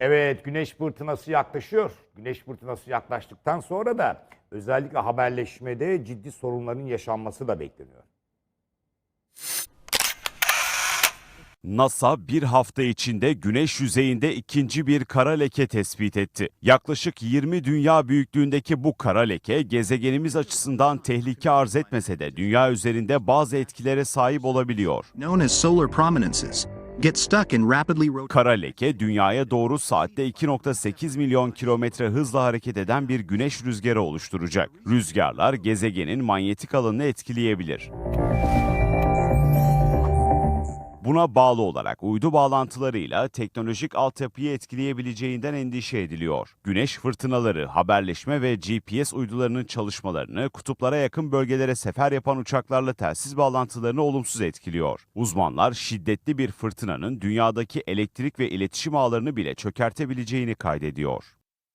Evet, güneş fırtınası yaklaşıyor. Güneş fırtınası yaklaştıktan sonra da özellikle haberleşmede ciddi sorunların yaşanması da bekleniyor. NASA bir hafta içinde güneş yüzeyinde ikinci bir kara leke tespit etti. Yaklaşık 20 dünya büyüklüğündeki bu kara leke gezegenimiz açısından tehlike arz etmese de dünya üzerinde bazı etkilere sahip olabiliyor. known as solar prominences, get stuck in rapidly Kara leke dünyaya doğru saatte 2.8 milyon kilometre hızla hareket eden bir güneş rüzgarı oluşturacak. Rüzgarlar gezegenin manyetik alanını etkileyebilir. Buna bağlı olarak uydu bağlantılarıyla teknolojik altyapıyı etkileyebileceğinden endişe ediliyor. Güneş fırtınaları, haberleşme ve GPS uydularının çalışmalarını kutuplara yakın bölgelere sefer yapan uçaklarla telsiz bağlantılarını olumsuz etkiliyor. Uzmanlar şiddetli bir fırtınanın dünyadaki elektrik ve iletişim ağlarını bile çökertebileceğini kaydediyor.